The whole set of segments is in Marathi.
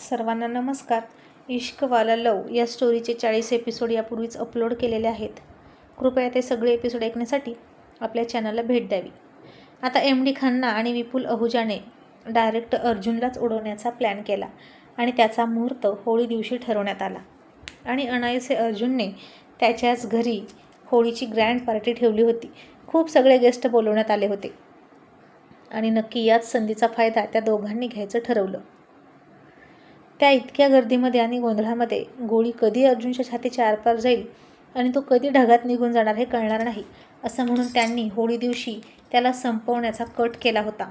सर्वांना नमस्कार. इश्कवाला लव या स्टोरीचे चाळीस एपिसोड यापूर्वीच अपलोड केलेले आहेत. कृपया ते सगळे एपिसोड ऐकण्यासाठी आपल्या चॅनलला भेट द्यावी. आता एम डी खन्ना आणि विपुल अहुजाने डायरेक्ट अर्जुनलाच उडवण्याचा प्लॅन केला आणि त्याचा मुहूर्त होळी दिवशी ठरवण्यात आला. आणि अनायसे अर्जुनने त्याच्याच घरी होळीची ग्रँड पार्टी ठेवली होती. खूप सगळे गेस्ट बोलवण्यात आले होते. आणि नक्की याच संधीचा फायदा त्या दोघांनी घ्यायचं ठरवलं. त्या इतक्या गर्दीमध्ये आणि गोंधळामध्ये गोळी कधी अर्जुनच्या छातीच्या आरपार जाईल आणि तो कधी ढगात निघून जाणार हे कळणार नाही असं म्हणून त्यांनी होळी दिवशी त्याला संपवण्याचा कट केला होता.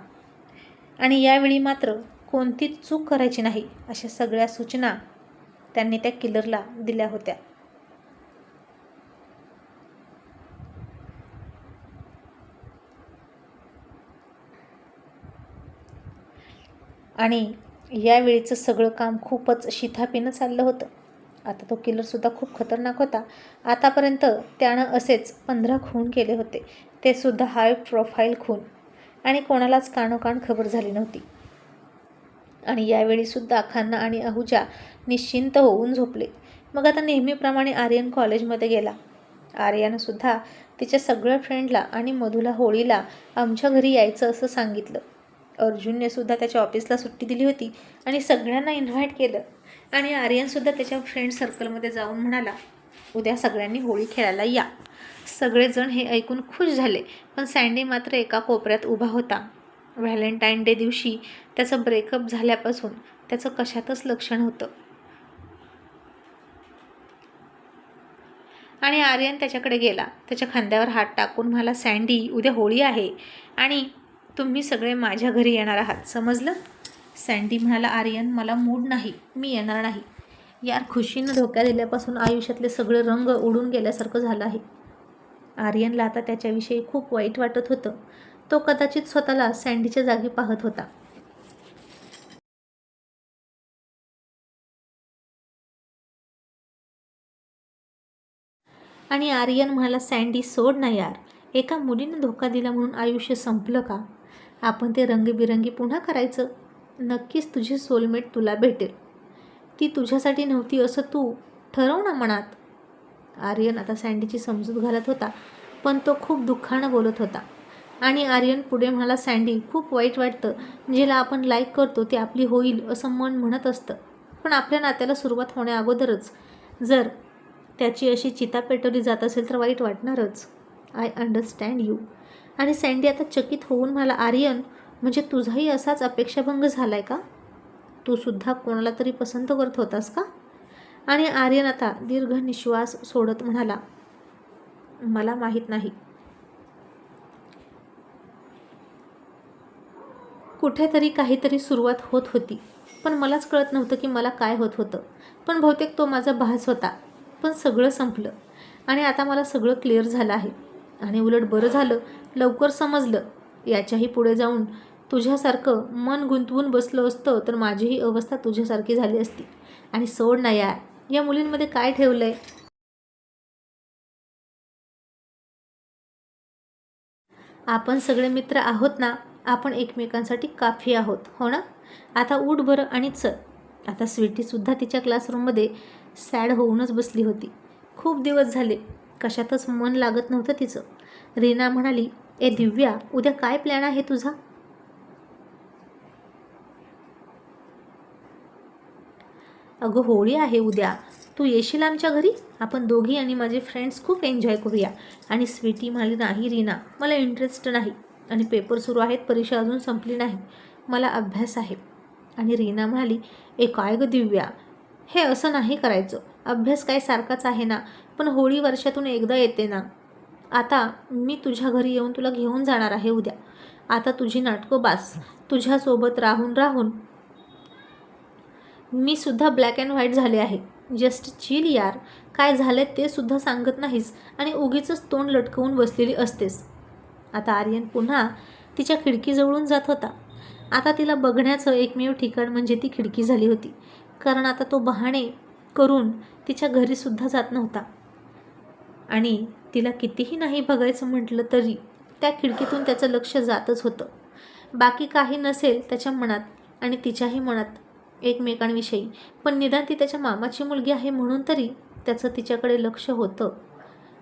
आणि यावेळी मात्र कोणतीच चूक करायची नाही अशा सगळ्या सूचना त्यांनी त्या किलरला दिल्या होत्या. आणि यावेळीचं सगळं काम खूपच शिथापीनं चाललं होतं. आता तो किलरसुद्धा खूप खतरनाक होता. आतापर्यंत त्यानं असेच पंधरा खून केले होते. ते सुद्धा हाय प्रोफाईल खून. आणि कोणालाच कानोकान खबर झाली नव्हती. आणि यावेळीसुद्धा खन्ना आणि अहुजा निश्चिंत होऊन झोपले. मग आता नेहमीप्रमाणे आर्यन कॉलेजमध्ये गेला. आर्यानंसुद्धा तिच्या सगळ्या फ्रेंडला आणि मधुला होळीला आमच्या घरी यायचं असं सांगितलं. अर्जुनने सुद्धा त्याच्या ऑफिसला सुट्टी दिली होती आणि सगळ्यांना इन्व्हाइट केलं. आणि आर्यनसुद्धा त्याच्या फ्रेंड सर्कलमध्ये जाऊन म्हणाला उद्या सगळ्यांनी होळी खेळायला या. सगळेजण हे ऐकून खुश झाले पण सँडी मात्र एका कोपऱ्यात उभा होता. व्हॅलेंटाईन डे दिवशी त्याचं ब्रेकअप झाल्यापासून त्याचं कशातच लक्षण होतं. आणि आर्यन त्याच्याकडे गेला. त्याच्या खांद्यावर हात टाकून म्हणाला सँडी उद्या होळी आहे. आणि तुम्ही सगळे माझ्या घरी येणार आहात. समजलं? सँडी म्हणाला आर्यन मला मूड नाही. मी येणार नाही. यार खुशीनं धोक्या दिल्यापासून आयुष्यातले सगळे रंग उडून गेल्यासारखं झालं आहे. आर्यनला आता त्याच्याविषयी खूप वाईट वाटत होतं. तो कदाचित स्वतःला सँडीच्या जागी पाहत होता. आणि आर्यन म्हणाला सँडी सोड ना यार. एका मुलीनं धोका दिला म्हणून आयुष्य संपलं का? आपण ते रंगीबिरंगी पुन्हा करायचं? नक्कीच तुझी सोलमेट तुला भेटेल. ती तुझ्यासाठी नव्हती असं तू ठरव ना मनात. आर्यन आता सँडीची समजूत घालत होता पण तो खूप दुःखानं बोलत होता. आणि आर्यन पुढे म्हणाला सँडी खूप वाईट वाटतं. जिला आपण लाईक करतो ती आपली होईल असं मन म्हणत असतं. पण आपल्या नात्याला सुरुवात होण्याअगोदरच जर त्याची अशी चिता पेटवली जात असेल तर वाईट वाटणारच. आय अंडरस्टँड यू आणि सँडी आता चकित होऊन म्हणाला आर्यन म्हणजे तुझाही असाच अपेक्षाभंग झाला आहे का? तू सुद्धा कोणाला तरी पसंत करत होतास का? आणि आर्यन आता दीर्घ निश्वास सोडत म्हणाला मला माहीत नाही. कुठेतरी काहीतरी सुरुवात होत होती पण मलाच कळत नव्हतं की मला काय होत होतं. पण बहुतेक तो माझा भास होता पण सगळं संपलं आणि आता मला सगळं क्लिअर झालं आहे. आणि उलट बरं झालं लवकर समजलं. याच्याही पुढे जाऊन तुझ्यासारखं मन गुंतवून बसलं असतं तर माझीही अवस्था तुझ्यासारखी झाली असती. आणि सोड ना यार या मुलींमध्ये काय ठेवलं आहे आपण सगळे मित्र आहोत ना आपण एकमेकांसाठी काफी आहोत हो ना? आता उठ बरं आणि चल. आता स्वीटीसुद्धा तिच्या क्लासरूममध्ये सॅड होऊनच बसली होती. खूप दिवस झाले. कशातच मन लागत नव्हतं तिचं. रीना म्हणाली ए दिव्या उद्या काय प्लॅन आहे तुझा? अगं होळी आहे उद्या. तू येशील आमच्या घरी? आपण दोघी आणि माझे फ्रेंड्स खूप एन्जॉय करूया. आणि स्वीटी म्हणाली नाही रीना मला इंटरेस्ट नाही. आणि पेपर सुरू आहेत परीक्षा अजून संपली नाही. मला अभ्यास आहे. आणि रीना म्हणाली ए काय गं दिव्या? हे असं नाही करायचं. अभ्यास काय सारखाच आहे ना? पण होळी वर्षातून एकदा येते ना. आता मी तुझ्या घरी येऊन तुला घेऊन जाणार आहे उद्या. आता तुझी नाटकं बास. तुझ्यासोबत राहून राहून मी सुद्धा ब्लॅक अँड व्हाईट झाले आहे. जस्ट चिल यार. काय झालं ते सुद्धा सांगत नाहीस आणि उगीचंच तोंड लटकवून बसलेली असतेस. आता आर्यन पुन्हा तिच्या खिडकीजवळून जात होता. आता तिला बघण्याचं एकमेव ठिकाण म्हणजे ती खिडकी झाली होती. कारण आता तो बहाणे करून तिच्या घरीसुद्धा जात नव्हता. आणि तिला कितीही नाही बघायचं म्हटलं तरी त्या खिडकीतून त्याचं लक्ष जातच होतं. बाकी काही नसेल त्याच्या मनात आणि तिच्याही मनात एकमेकांविषयी. पण निदान ती त्याच्या मामाची मुलगी आहे म्हणून तरी त्याचं तिच्याकडे लक्ष होतं.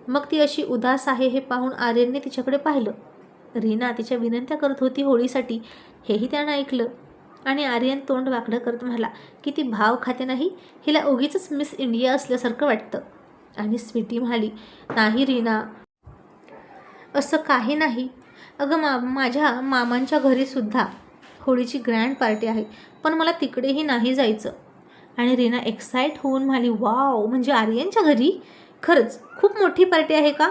मग ती अशी उदास आहे हे पाहून आर्यनने तिच्याकडे पाहिलं. रीना तिच्या विनंत्या करत होती होळीसाठी. हेही त्यानं ऐकलं. आणि आर्यन तोंड वाकडं करत म्हणाला की ती भाव खाते नाही? हिला उगीच मिस इंडिया असल्यासारखं वाटतं. आणि स्वीटी म्हणाली नाही रीना. असं काही नाही. अगं मा माझ्या मामांच्या घरीसुद्धा होळीची ग्रँड पार्टी आहे पण मला तिकडेही नाही जायचं. आणि रीना एक्साईट होऊन म्हणाली वाव म्हणजे आर्यनच्या घरी? खरंच खूप मोठी पार्टी आहे का?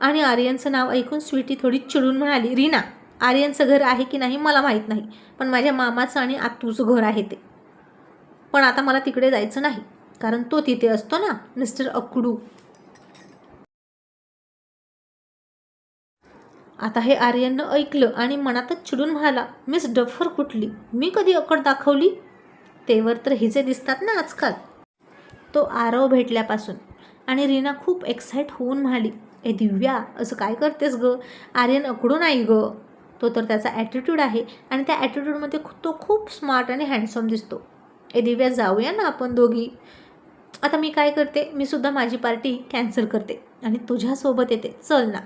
आणि आर्यनचं नाव ऐकून स्वीटी थोडी चिडून म्हणाली रीना आर्यनचं घर आहे की नाही मला माहीत नाही पण माझ्या मामाचं आणि आतूचं घर आहे ते. पण आता मला तिकडे जायचं नाही. कारण तो तिथे असतो ना मिस्टर अकडू. आता हे आर्यननं ऐकलं आणि मनातच चिडून म्हणाला मिस डफर कुठली? मी कधी अकड दाखवली? तेवर तर हिचे दिसतात ना आजकाल. तो आरव भेटल्यापासून आणि रीना खूप एक्साईट होऊन म्हणाली ए दिव्या असं काय करतेस गं? आर्यन अकडू नाही गं. तो तर त्याचा ॲटिट्यूड आहे आणि त्या ॲटिट्यूडमध्ये तो खूप स्मार्ट आणि हँडसम दिसतो. ए दिव्या जाऊया ना आपण दोघी? आता मी काय करते? मी सुद्धा माझी पार्टी कॅन्सल करते आणि तुझ्यासोबत येते. चल ना.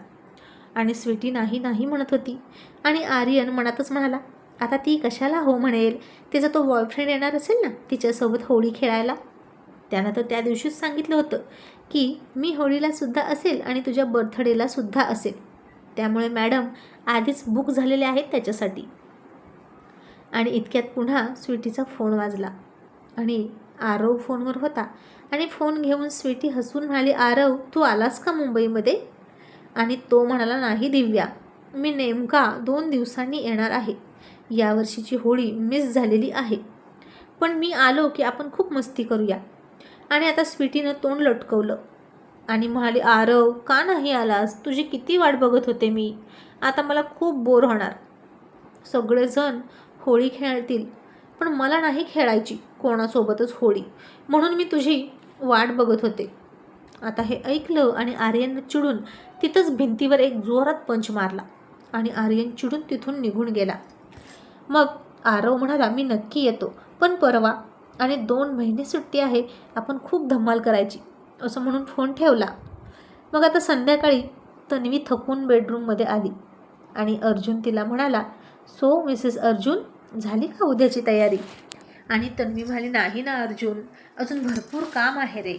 आणि स्वीटी नाही नाही म्हणत होती. आणि आर्यन मनातच म्हणाला आता ती कशाला हो म्हणेल? तिचा तो बॉयफ्रेंड येणार असेल ना तिच्यासोबत होळी खेळायला? त्यानं तर त्या दिवशीच सांगितलं होतं की मी होळीला सुद्धा असेल आणि तुझ्या बर्थडेला सुद्धा असेल. त्यामुळे मॅडम आधीच बुक झालेले आहेत त्याच्यासाठी. आणि इतक्यात पुन्हा स्वीटीचा फोन वाजला. आणि आरव फोनवर होता. आणि फोन घेऊन स्वीटी हसून म्हणाली आरव तू आलास का मुंबईमध्ये? आणि तो म्हणाला नाही दिव्या मी नेमका दोन दिवसांनी येणार आहे. यावर्षीची होळी मिस झालेली आहे. पण मी आलो की आपण खूप मस्ती करूया. आणि आता स्वीटीनं तोंड लटकवलं आणि म्हणाली आरव का नाही आलास? तुझी किती वाट बघत होते मी. आता मला खूप बोर होणार. सगळेजण होळी खेळतील. पण मला नाही खेळायची कोणासोबतच होळी. म्हणून मी तुझी वाट बघत होते. आता हे ऐकलं आणि आर्यन चिडून तिथंच भिंतीवर एक जोरात पंच मारला आणि आर्यन चिडून तिथून निघून गेला. मग आरव म्हणाला मी नक्की येतो पण परवा आणि दोन महिने सुट्टी आहे आपण खूप धमाल करायची असं म्हणून फोन ठेवला. मग आता संध्याकाळी तन्वी थकून बेडरूममध्ये आली आणि अर्जुन तिला म्हणाला सो मिसेस अर्जुन झाली का उद्याची तयारी? आणि तन्वी म्हणाली नाही ना अर्जुन अजून भरपूर काम आहे रे.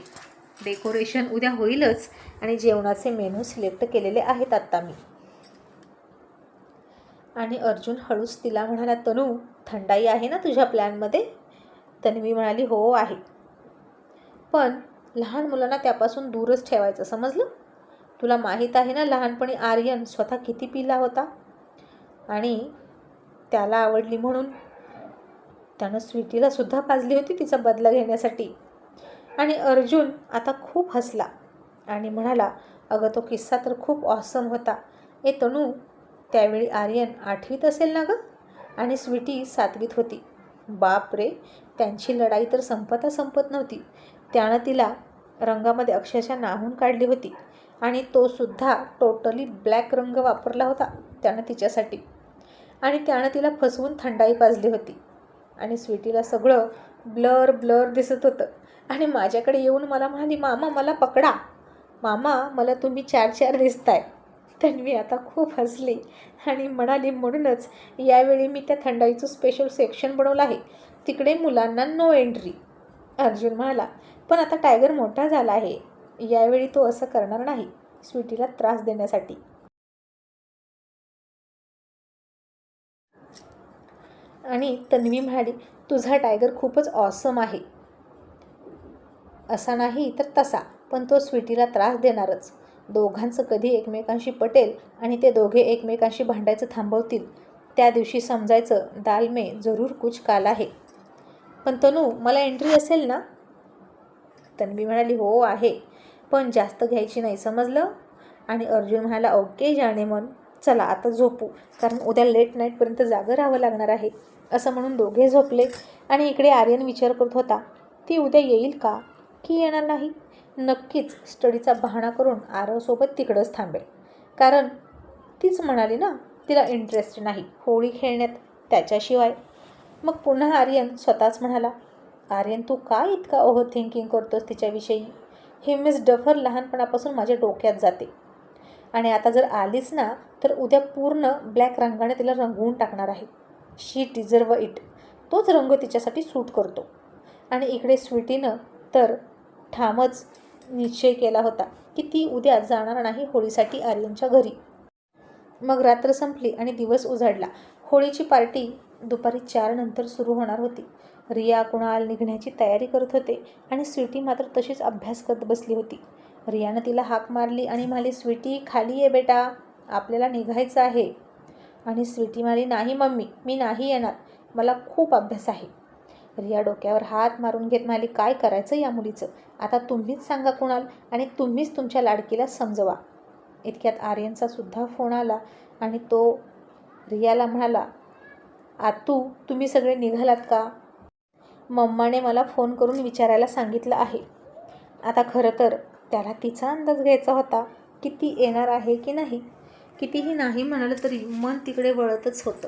डेकोरेशन उद्या होईलच आणि जेवणाचे मेनू सिलेक्ट केलेले आहेत आत्ता मी. आणि अर्जुन हळूच तिला म्हणाला तनू थंडाई आहे ना तुझ्या प्लॅनमध्ये? तन्वी म्हणाली हो आहे. पण लहान मुलांना त्यापासून दूरच ठेवायचं समजलं? तुला माहीत आहे ना लहानपणी आर्यन स्वतः किती पिला होता? आणि त्याला आवडली म्हणून. त्यानं स्वीटीला सुद्धा पाजली होती तिचा बदला घेण्यासाठी. आणि अर्जुन आता खूप हसला आणि म्हणाला अगं तो किस्सा तर खूप ऑसम होता. ए तणू त्यावेळी आर्यन आठवीत असेल ना गं? आणि स्वीटी सातवीत होती. बाप रे त्यांची लढाई तर संपता संपत नव्हती. त्यानं तिला रंगामध्ये अक्षरशः नाहून काढली होती आणि तो सुद्धा टोटली ब्लॅक रंग वापरला होता त्यानं तिच्यासाठी. आणि त्यानं तिला फसवून थंडाई पाजली होती. आणि स्वीटीला सगळं ब्लर ब्लर दिसत होतं. आणि माझ्याकडे येऊन मला म्हणाली मामा मला पकडा. मामा मला तुम्ही चार चार दिसताय. तन्वी आता खूप हसली आणि म्हणाली म्हणूनच यावेळी मी त्या थंडाईचं स्पेशल सेक्शन बनवलं आहे. तिकडे मुलांना नो एंट्री अर्जुन म्हणाला पण आता टायगर मोठा झाला आहे. यावेळी तो असं करणार नाही. स्वीटीला त्रास देण्यासाठी. आणि तन्वी म्हणाली तुझा टायगर खूपच ऑसम आहे. असा नाही तर तसा पण तो स्वीटीला त्रास देणारच. दोघांचं कधी एकमेकांशी पटेल आणि ते दोघे एकमेकांशी भांडायचं थांबवतील. त्या दिवशी समजायचं दाल मे जरूर कुछ काल आहे. पण तनू मला एंट्री असेल ना? तन्वी म्हणाली हो आहे. पण जास्त घ्यायची नाही समजलं? आणि अर्जुन म्हणाला ओके जाणे मन. चला आता झोपू. कारण उद्या लेट नाईटपर्यंत जागं राहावं लागणार आहे असं म्हणून दोघे झोपले. आणि इकडे आर्यन विचार करत होता ती उद्या येईल का? की येणार नाही? नक्कीच स्टडीचा बहाणा करून आरवसोबत तिकडंच थांबेल. कारण तीच म्हणाली ना तिला इंटरेस्ट नाही होळी खेळण्यात त्याच्याशिवाय. मग पुन्हा आर्यन स्वतःच म्हणाला आर्यन तू का इतका ओव्हर थिंकिंग करतोस तिच्याविषयी? हे मिस डफर लहानपणापासून माझ्या डोक्यात जाते. आणि आता जर आलीच ना तर उद्या पूर्ण ब्लॅक रंगाने तिला रंगवून टाकणार आहे. शी डिझर्व इट तोच रंग तिच्यासाठी सूट करतो. आणि इकडे स्वीटीनं तर ठामच निश्चय केला होता की ती उद्या जाणार नाही होळीसाठी आर्यनच्या घरी. मग रात्र संपली आणि दिवस उजाडला. होळीची पार्टी दुपारी चार नंतर सुरू होणार होती. रिया कुणाल निघण्याची तयारी करत होते आणि स्वीटी मात्र तशीच अभ्यास करत बसली होती. रियानं तिला हाक मारली आणि म्हणाली स्वीटी खाली ये बेटा आपल्याला निघायचं आहे. आणि स्वीटी म्हणाली नाही मम्मी मी नाही येणार मला खूप अभ्यास आहे. रिया डोक्यावर हात मारून घेत म्हणाली काय करायचं या मुलीचं? आता तुम्हीच सांगा कुणाल आणि तुम्हीच तुमच्या लाडकीला समजवा. इतक्यात आर्यनचा सुद्धा फोन आला आणि तो रियाला म्हणाला आतू तुम्ही सगळे निघालात का? मम्माने मला फोन करून विचारायला सांगितलं आहे. आता खरं तर त्याला तिचा अंदाज घ्यायचा होता की ती येणार आहे की नाही. कितीही नाही म्हणालं तरी मन तिकडे वळतच होतं.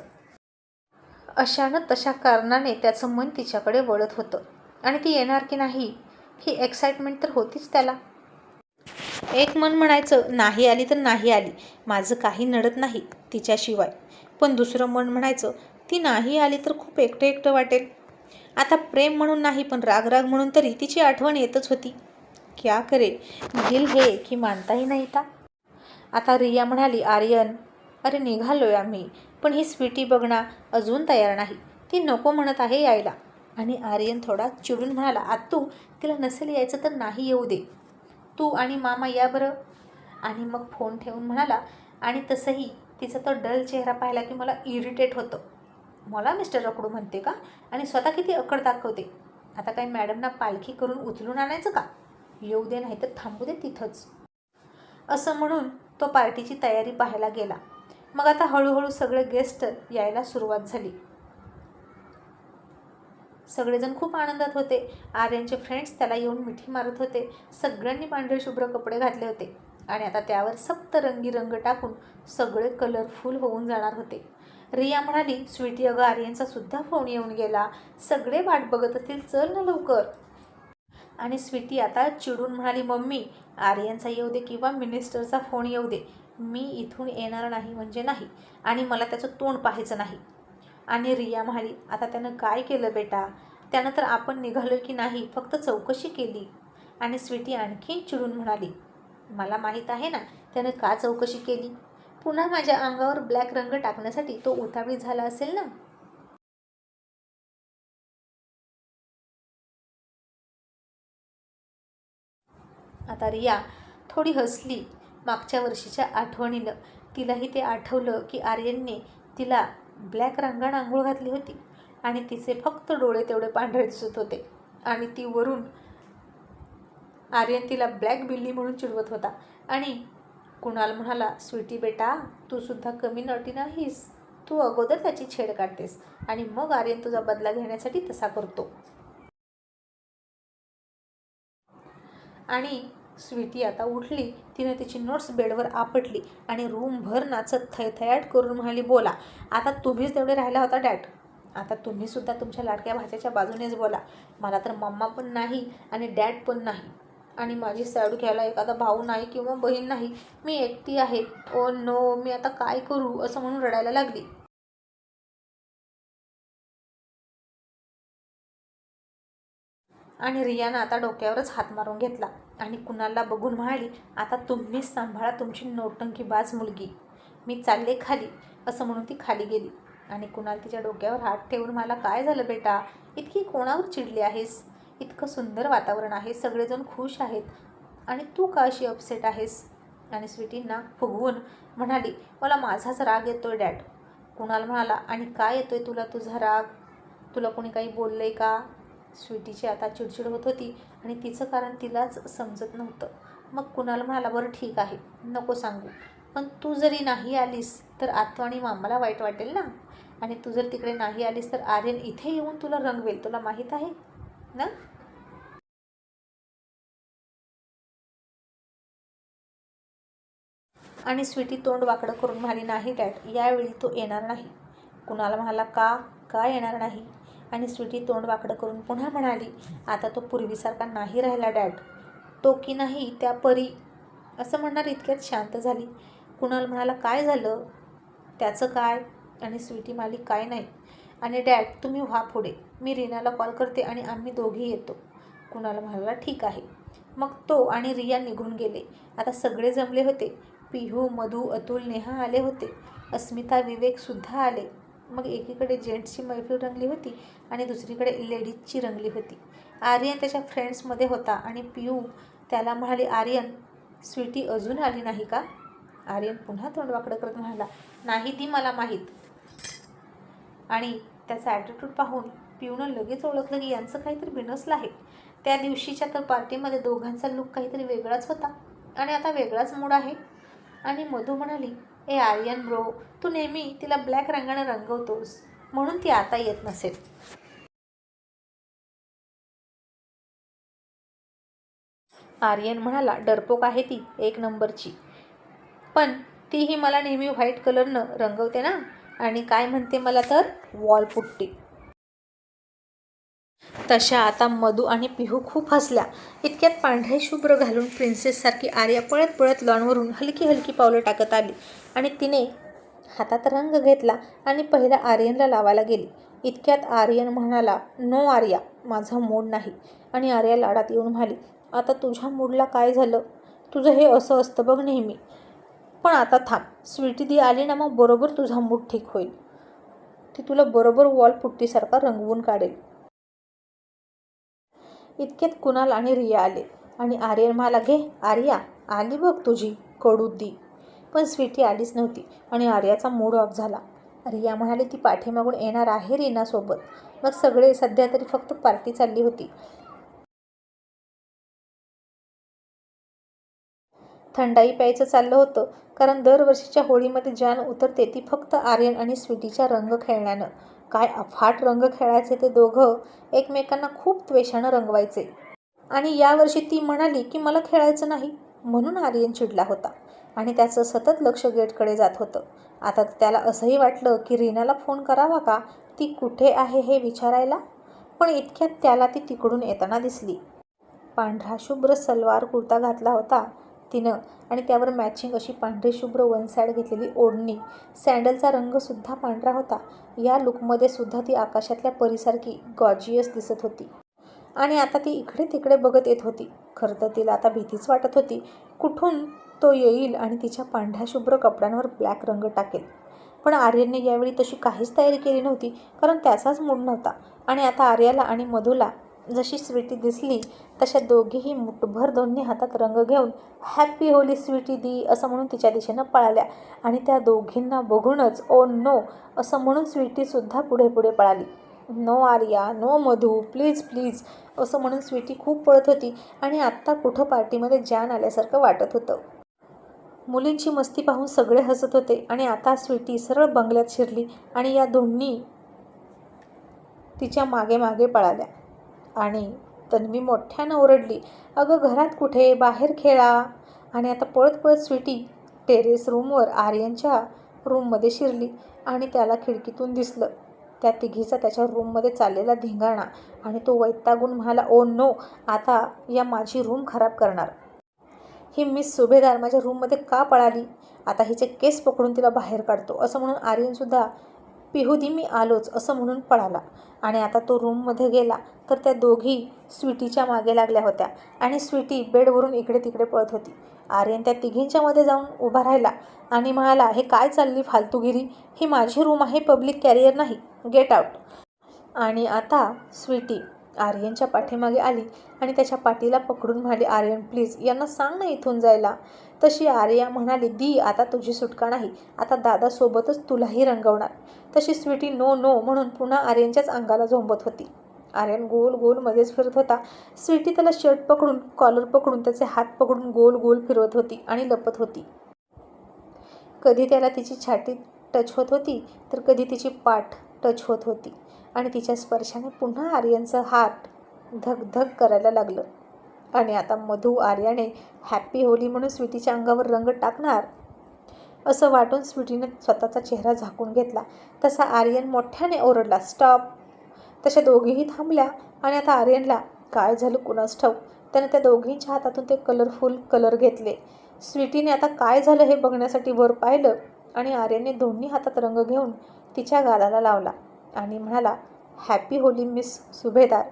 अशानं तशा कारणाने त्याचं मन तिच्याकडे वळत होतं. आणि ती येणार की नाही ही एक्साइटमेंट तर होतीच त्याला. एक मन म्हणायचं नाही आली तर नाही आली माझं काही नडत नाही तिच्याशिवाय. पण दुसरं मन म्हणायचं ती नाही आली तर खूप एकटं एकटं वाटेल. आता प्रेम म्हणून नाही पण राग राग म्हणून तरी तिची आठवण येतच होती. क्या करे? दिल हे की मानताही नाही ता आता रिया म्हणाली आर्यन अरे निघालोय आम्ही पण ही स्वीटी बघणं अजून तयार नाही. ती नको म्हणत आहे यायला. आणि आर्यन थोडा चिडून म्हणाला आत्तू तिला नसेल यायचं तर नाही येऊ दे. तू आणि मामा या बरं. आणि मग फोन ठेवून म्हणाला आणि तसंही तिचा तो डल चेहरा पाहिला की मला इरिटेट होतं. मला मिस्टर रकडू म्हणते का? आणि स्वतः किती अकड दाखवते. आता काही मॅडमना पालखी करून उचलून आणायचं का? येऊ दे नाही तर थांबू दे तिथंच. असं म्हणून तो पार्टीची तयारी पाहायला गेला. मग आता हळूहळू सगळे गेस्ट यायला सुरुवात झाली. सगळेजण खूप आनंदात होते. आर्यनचे फ्रेंड्स त्याला येऊन मिठी मारत होते. सगळ्यांनी पांढरे शुभ्र कपडे घातले होते. आणि आता त्यावर सप्तरंगी रंग टाकून सगळे कलरफुल होऊन जाणार होते. रिया म्हणाली स्वीटी अगं आर्यनचा सुद्धा फोन येऊन गेला. सगळे वाट बघत असतील. चल ना लवकर. आणि स्वीटी आता चिडून म्हणाली मम्मी आर्यनचा येऊ दे किंवा मिनिस्टरचा फोन येऊ दे. मी इथून येणार नाही म्हणजे नाही आणि मला त्याचं तोंड पाहायचं नाही. आणि रिया म्हणाली आता त्यानं काय केलं बेटा? त्यानं तर आपण निघालो की नाही? फक्त चौकशी केली. आणि स्वीटी आणखीन चिडून म्हणाली मला माहीत आहे ना त्यानं का चौकशी केली? पुन्हा माझ्या अंगावर ब्लॅक रंग टाकण्यासाठी तो उतावळी झाला असेल ना? आता रिया थोडी हसली मागच्या वर्षीच्या आठवणीनं. तिलाही ते आठवलं की आर्यनने तिला ब्लॅक रंगानं आंघोळ घातली होती आणि तिचे फक्त डोळे तेवढे पांढरे दिसत होते. आणि ती वरून आर्यन तिला ब्लॅक बिल्ली म्हणून चिडवत होता. आणि कुणाल म्हणाला स्वीटी बेटा तू सुद्धा कमी नटी नाहीस. तू अगोदर त्याची छेड काढतेस आणि मग आर्यन तुझा बदला घेण्यासाठी तसा करतो. आणि स्वीटी आता उठली. तिने तिची नोट्स बेडवर आपटली आणि रूमभर नाचत थैथयाट करून म्हणाली बोला आता तुम्हीच तेवढे राहिला होता डॅड. आता तुम्हीसुद्धा तुमच्या लाडक्या भाच्याच्या बाजूनेच बोला. मला तर मम्मा पण नाही आणि डॅड पण नाही. आणि माझी साडू घ्यायला एखादा भाऊ नाही किंवा बहीण नाही. मी एकटी आहे. ओ नो मी आता काय करू? असं म्हणून रडायला लागली. आणि रियानं आता डोक्यावरच हात मारून घेतला. आणि कुणाला बघून म्हणाली आता तुम्हीच सांभाळा तुमची नौटंकी बाज मुलगी. मी चालले खाली असं म्हणून ती खाली गेली. आणि कुणाल तिच्या डोक्यावर हात ठेवून मला काय झालं बेटा? इतकी कोणावर चिडली आहेस? इतकं सुंदर वातावरण आहे सगळेजण खुश आहेत. आणि तू का अशी अपसेट आहेस? आणि स्वीटींना फुगवून म्हणाली मला माझाच राग येतोय डॅड. कुणाल म्हणाला आणि काय येतोय तुला तुझा राग? तुला कोणी काही बोललंय का? स्वीटीची आता चिडचिड होत होती आणि तिचं कारण तिलाच समजत नव्हतं. मग कुणाल म्हणाला बरं ठीक आहे नको सांगू. पण तू जरी नाही आलीस तर आत्मा आणि मामाला वाईट वाटेल ना? आणि तू जर तिकडे नाही आलीस तर आर्यन इथे येऊन तुला रंगवेल तुला माहीत आहे ना? आणि स्वीटी तोंड वाकडं करून म्हणाली नाही डॅड यावेळी तो येणार नाही. कुणाला म्हणाला का? का येणार नाही? आणि स्वीटी तोंड वाकडं करून पुन्हा म्हणाली आता तो पूर्वीसारखा नाही राहिला डॅड. तो की नाही त्या परी. असं म्हणणार इतक्यात शांत झाली. कुणाल म्हणाला काय झालं? त्याचं काय? आणि स्वीटी माली काय नाही. आणि डॅड तुम्ही व्हा पुढे. मी रीनाला कॉल करते आणि आम्ही दोघी येतो. कुणाला म्हणाला ठीक आहे. मग तो आणि रिया निघून गेले. आता सगळे जमले होते. पिहू मधू अतुल नेहा आले होते. अस्मिता विवेकसुद्धा आले. मग एकीकडे जेंट्सची मैफिल रंगली होती आणि दुसरीकडे लेडीजची रंगली होती. आर्यन त्याच्या फ्रेंड्समध्ये होता आणि पियू त्याला म्हणाली आर्यन स्वीटी अजून आली नाही का? आर्यन पुन्हा तोंडवाकडं करत म्हणाला नाही ती मला माहीत. आणि त्याचा ॲटिट्यूड पाहून पिऊनं लगेच ओळखलं की यांचं काहीतरी बिनसलं आहे. त्या दिवशीच्या तर पार्टीमध्ये दोघांचा लुक काहीतरी वेगळाच होता आणि आता वेगळाच मूड आहे. आणि मधू म्हणाली ए आर्यन ब्रो तू नेहमी तिला ब्लॅक रंगाने रंगवतोस म्हणून ती आता येत नसेल. आर्यन म्हणाला डरपोक आहे ती एक नंबरची. पण तीही मला नेहमी व्हाईट कलरनं रंगवते ना आणि काय म्हणते मला तर? Wall putty. तशा आता मधू आणि पिहू खूप हसल्या. इतक्यात पांढरे शुभ्र घालून प्रिन्सेससारखी आर्या पळत पळत लॉनवरून हलकी हलकी पावलं टाकत आली. आणि तिने हातात रंग घेतला आणि पहिला आर्यनला लावायला गेली. इतक्यात आर्यन म्हणाला नो आर्या माझा मूड नाही. आणि आर्या लाडात येऊन म्हणाली आता तुझ्या मूडला काय झालं? तुझं हे असं असतं बघ नेहमी. पण आता थांब. स्वीटी दी आली ना मग बरोबर तुझा मूड ठीक होईल. ती तुला बरोबर वॉल पुट्टीसारखा रंगवून काढेल. इतक्यात कुणाल आणि रिया आले. आणि आर्यन म्हणाला घे आर्या आली बघ तुझी कडूदी पण स्वीटी आलीच नव्हती आणि आर्याचा मूड ऑफ झाला. रिया म्हणाली ती पाठीमागून येणार आहे रीनासोबत मग सगळे सध्या तरी फक्त पार्टी चालली होती. थंडाई प्यायचं चाललं होतं कारण दरवर्षीच्या होळीमध्ये जान उतरते ती फक्त आर्यन आणि स्वीटीच्या रंग खेळण्यानं. काय अफाट रंग खेळायचे ते दोघं एकमेकांना खूप त्वेषानं रंगवायचे. आणि यावर्षी ती म्हणाली की मला खेळायचं नाही म्हणून आर्यन चिडला होता. आणि त्याचं सतत लक्ष गेटकडे जात होतं. आता त्याला असंही वाटलं की रीनाला फोन करावा का? ती कुठे आहे हे विचारायला? पण इतक्यात त्याला ती तिकडून येताना दिसली. पांढरा शुभ्र सलवार कुर्ता घातला होता. तिनं आणि त्यावर मॅचिंग अशी पांढरी शुभ्र वन साईड घेतलेली ओढणी सँडलचा रंगसुद्धा पांढरा होता. या लुकमध्ये सुद्धा ती आकाशातल्या परीसारखी गॉजियस दिसत होती. आणि आता ती इकडे तिकडे बघत येत होती. खरं तर तिला आता भीतीच वाटत होती. कुठून तो येईल आणि तिच्या पांढऱ्या शुभ्र कपड्यांवर ब्लॅक रंग टाकेल. पण आर्यनने यावेळी तशी काहीच तयारी केली नव्हती कारण त्याचाच मूड नव्हता. आणि आता आर्याला आणि मधूला जशी स्वीटी दिसली तशा दोघीही मुठभर दोन्ही हातात रंग घेऊन हॅप्पी होली स्वीटी दी असं म्हणून तिच्या दिशेनं पळाल्या. आणि त्या दोघींना बघूनच oh ओ नो असं म्हणून स्वीटीसुद्धा पुढे पुढे पळाली. No Arya no Madhu please please असं म्हणून स्वीटी खूप पळत होती आणि आत्ता कुठं पार्टीमध्ये जान आल्यासारखं वाटत होतं. मुलींची मस्ती पाहून सगळे हसत होते आणि आता स्वीटी सरळ बंगल्यात शिरली आणि या दोन्ही तिच्यामागे मागे पळाल्या. आणि तन्वी मोठ्यानं ओरडली अगं घरात कुठे? बाहेर खेळा. आणि आता पळत पळत स्वीटी टेरेस रूमवर आर्यनच्या रूममध्ये शिरली आणि त्याला खिडकीतून दिसलं. त्या तिघीचा त्याच्या रूममध्ये चाललेला धिंगाणा आणि तो वैतागून म्हणाला ओ नो आता या माझी रूम खराब करणार. ही मिस सुभेदार माझ्या रूममध्ये का पळाली? आता हिचे केस पकडून तिला बाहेर काढतो. असं म्हणून आर्यनसुद्धा पिहुदी मी आलोच असं म्हणून पळाला. आणि आता तो रूममध्ये गेला तर त्या दोघी स्वीटीच्या मागे लागल्या होत्या आणि स्वीटी बेडवरून इकडे तिकडे पळत होती. आर्यन त्या तिघींच्या मध्ये जाऊन उभा राहिला आणि म्हणाला हे काय चालली फालतूगिरी? ही माझी रूम आहे पब्लिक कॅरियर नाही. Get out. आणि आता स्वीटी आर्यनच्या पाठीमागे आली आणि त्याच्या पाठीला पकडून म्हणाली आर्यन प्लीज यांना सांग ना इथून जायला. तशी आर्या म्हणाली दी आता तुझी सुटका नाही. आता दादासोबतच तुलाही रंगवणार. तशी स्वीटी नो नो म्हणून पुन्हा आर्यनच्याच अंगाला झोंबत होती. आर्यन गोल गोल मध्येच फिरत होता. स्वीटी त्याला शर्ट पकडून कॉलर पकडून त्याचे हात पकडून गोल गोल फिरवत होती आणि लपत होती. कधी त्याला तिची छाती टच होत होती तर कधी तिची पाठ टच होत होती आणि तिच्या स्पर्शाने पुन्हा आर्यनचं हात धक करायला लागलं. आणि आता मधू आर्याने हॅप्पी होली म्हणून स्वीटीच्या अंगावर रंग टाकणार? असं वाटून स्वीटीनं स्वतःचा चेहरा झाकून घेतला. तसा आर्यन मोठ्याने ओरडला स्टॉप तशा दोघीही थांबल्या आणि आता आर्यनला काय झालं कुणास ठाऊक? त्याने त्या दोघींच्या हातातून ते कलरफुल कलर घेतले. स्वीटीने आता काय झालं हे बघण्यासाठी वर पाहिलं आणि आर्यनने दोन्ही हातात रंग घेऊन तिच्या गालाला लावला आणि म्हणाला हॅपी होली मिस सुभेदार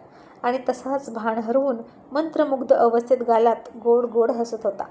आणि तसाच भान हरवून मंत्रमुग्ध अवस्थेत गालात गोड गोड हसत होता.